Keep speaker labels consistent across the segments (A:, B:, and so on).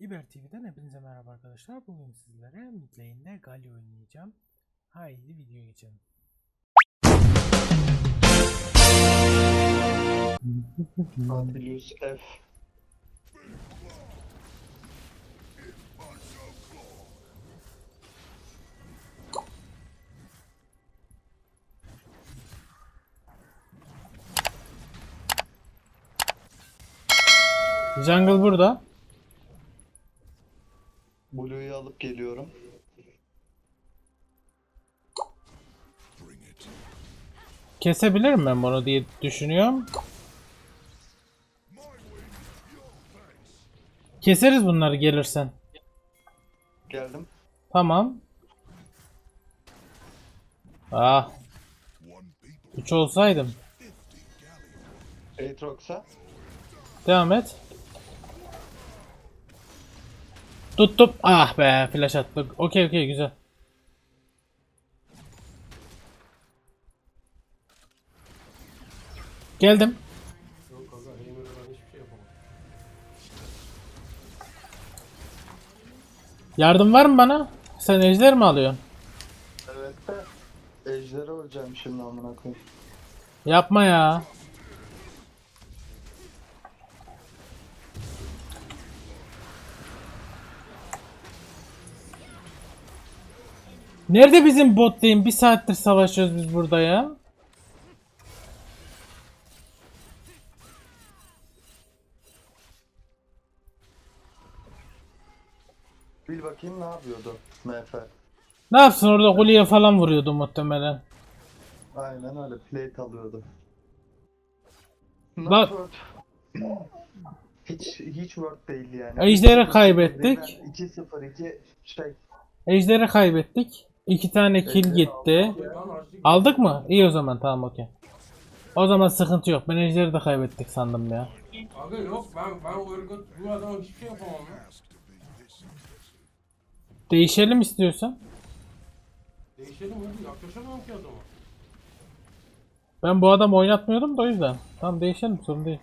A: İber TV'den hepinize merhaba arkadaşlar. Bugün sizlere mid lane'de Galio oynayacağım. Haydi video geçelim.
B: F.
A: Jungle burada.
B: Alıp geliyorum.
A: Kesebilirim ben bunu diye düşünüyorum. Keseriz bunları gelirsen.
B: Geldim.
A: Tamam. Ah. 3 olsaydım.
B: Aatrox'a.
A: Devam et. Tuttum. Ah be flash attık. Okey okey güzel. Geldim.
C: Yok kanka Heimer'e ben hiçbir şey yapamam.
A: Yardım var mı bana? Sen ejder mi alıyorsun?
B: Evet de. Ejder'e öleceğim şimdi amına koyayım.
A: Yapma ya. Nerede bizim bot lane? Bir saattir savaşıyoruz biz burada ya.
B: Bil bakayım ne yapıyordu MF.
A: Ne yapsın orada kuleye falan vuruyordu muhtemelen.
B: Aynen öyle plate alıyordu.
A: Bak-
B: Not word. Hiç hiç word değil yani.
A: Ejder'i kaybettik.
B: 2-0-2 şey.
A: Ejderi kaybettik. İki tane kill gitti. Aldık mı? İyi o zaman tamam okey. O zaman sıkıntı yok. Ben ejderi de kaybettik sandım ya.
C: Kanka yok ben ben o ırgat bu adama hiçbir şey yapamam ya.
A: Değişelim istiyorsan.
C: Değişelim hadi yaklaşamam ki adama.
A: Ben bu adamı oynatmıyordum da o yüzden. Tamam değişelim sorun değil.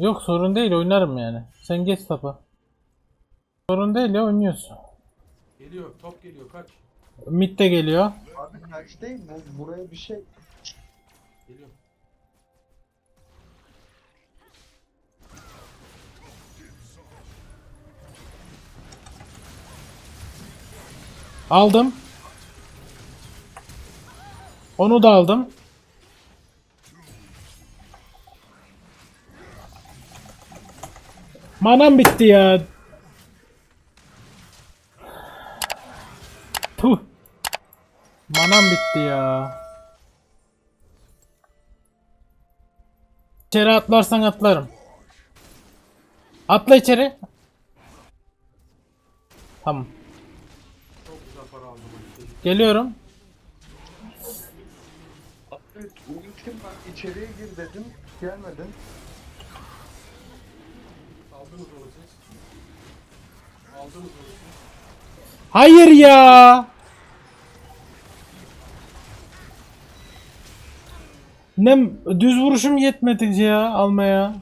A: Yok sorun değil oynarım yani. Sen geç tapa. Sorun değil ya oynuyorsun.
C: Geliyor top geliyor kaç.
A: Mid de geliyor.
B: Abi kaç değil bu buraya bir şey.
C: Geliyor.
A: Aldım. Onu da aldım. Manam bitti ya. Puh. Manam bitti ya. İçeri atlarsan atlarım. Atla içeri. Tamam. Geliyorum.
B: Ultim bak içeriye gir dedim. Gelmedin.
A: Hayır ya. Ne düz vuruşum yetmedi ya almaya.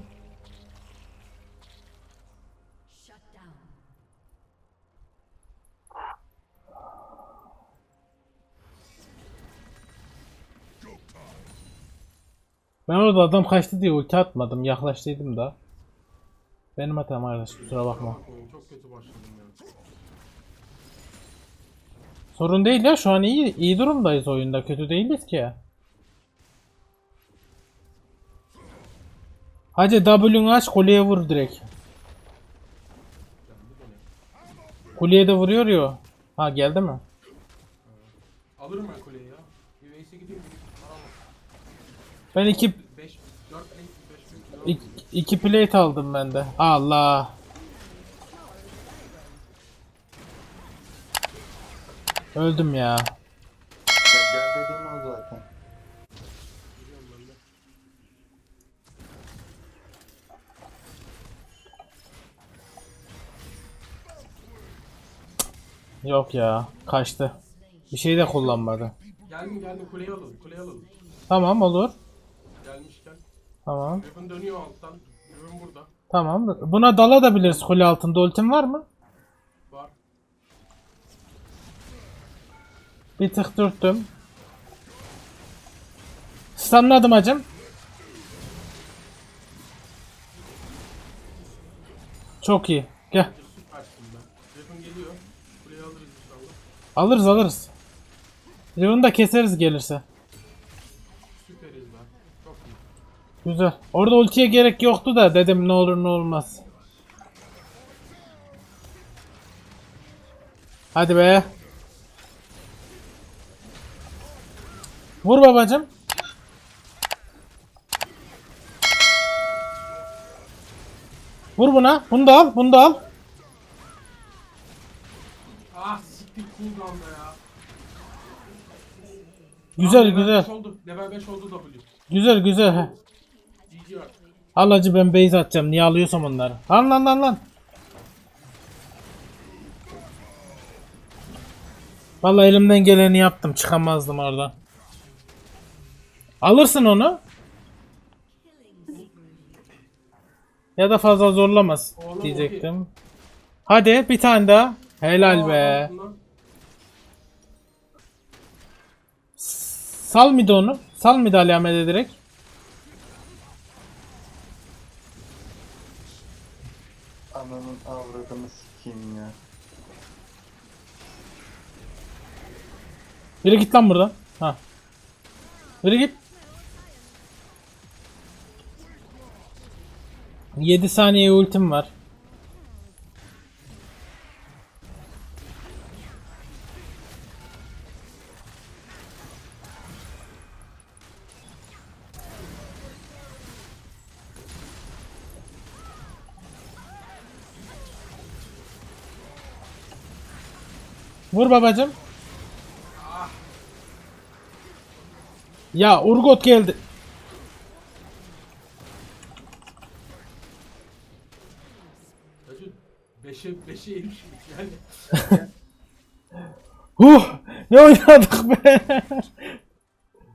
A: Ben orada adam kaçtı diye ulti atmadım. Yaklaştıydım da. Benim hatam arkadaş kusura bakma.
C: Çok kötü başladım ya.
A: Sorun değil ya şu an iyi iyi durumdayız oyunda. Kötü değiliz ki. Hadi W'nu aç kuleye vur direkt. Kuleye de vuruyor ya. Ha geldi mi?
C: Alırım ben kuleyi ya. Bir.
A: Ben iki,
C: 5 4 5 5
A: iki, plate aldım ben de. Allah. Öldüm ya.
B: Ya gel dediğim o zaten.
A: Yok ya. Kaçtı. Bir şey de kullanmadı.
C: Geldim geldim kuleyi alalım kuleyi alalım.
A: Tamam olur.
C: Gelmişken.
A: Tamam.
C: Riven dönüyor alttan. Riven burada.
A: Tamam. Buna dala da biliriz kule altında. Ultin var mı?
C: Var.
A: Bir tık dürttüm. Stunladım hacım. Çok iyi. Gel.
C: Alırız
A: alırız. Riven'ı da keseriz gelirse. Güzel. Orada ultiye gerek yoktu da dedim ne olur ne olmaz. Hadi be. Vur babacım. Vur buna. Bunu da al. Bunu da al.
C: Ah siktir cooldown'da ya.
A: Güzel
C: Level
A: güzel.
C: 5 oldu. Level 5 oldu W.
A: Güzel güzel. Al hacı ben base atacağım. Niye alıyorsam onları. Lan lan lan lan. Vallahi elimden geleni yaptım. Çıkamazdım oradan. Alırsın onu. Ya da fazla zorlamaz
C: Oğlum,
A: diyecektim. Hadi bir tane daha. Helal be.
C: Bundan
A: Sal mıydı onu? Sal mıydı Ali Ahmet'e direkt?
B: Ananın avradını sikeyim ya.
A: Yürü git lan buradan. Ha. Yürü git. 7 saniye ultim var. Vur babacım. Ya Urgot geldi.
C: 5'e 5'e erişmiş yani.
A: Huh! Ne oynadık be?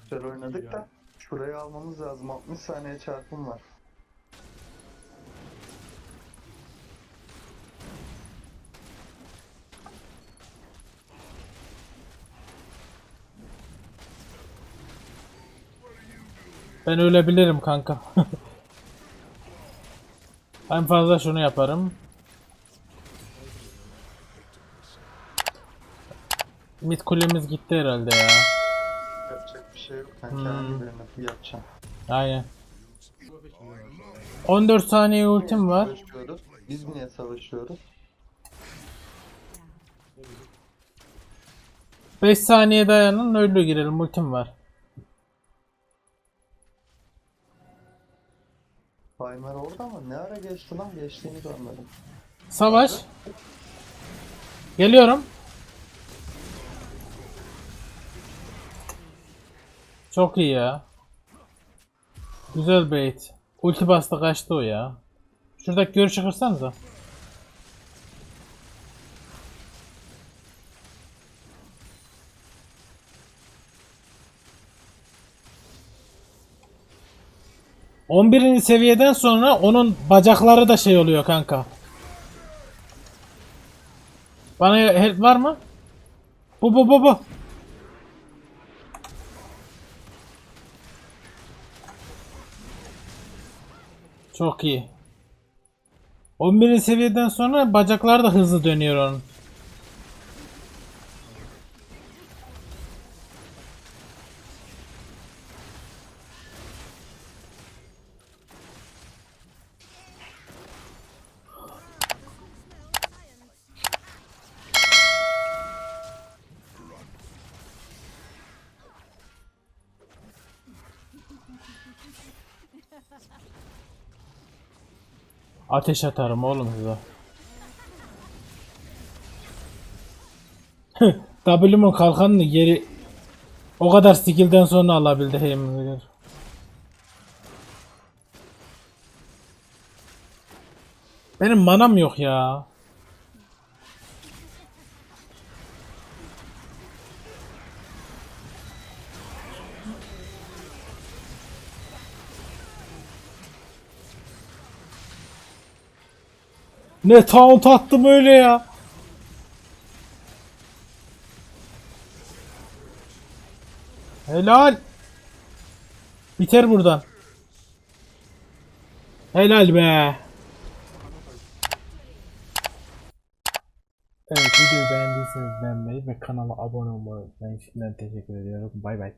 B: Güzel oynadık da şurayı almamız lazım. 60 saniye çarpım var.
A: Ben ölebilirim kanka. en fazla şunu yaparım. Mid kulemiz gitti herhalde ya.
B: Yapacak bir şey yok. Ben
A: Hmm.
B: kendi birini yapacağım.
A: Aynen.
C: Bu peşinde.
A: 14 saniye ultim var.
B: Biz niye savaşıyoruz?
A: 5 saniye dayanın öyle girelim ultim var.
B: Baymer orada ama ne ara geçti lan? Geçtiğini görmedim.
A: Savaş. Geliyorum. Çok iyi ya. Güzel bait. Ulti bastı kaçtı o ya. Şuradaki görüşü kırsanıza. On birinci seviyeden sonra onun bacakları da şey oluyor kanka. Bana help var mı? Bu bu bu bu. Çok iyi. 11. seviyeden sonra bacaklar da hızlı dönüyor onun. Ateş atarım oğlum size. W'mun kalkanını geri o kadar skill'den sonra alabildi Heimler. Benim manam yok ya. Ne taunt attım öyle ya. Helal. Biter buradan. Helal be. Evet videoyu beğendiyseniz beğenmeyi ve kanala abone olmayı unutmayın. Şimdiden teşekkür ediyorum. Bay bay.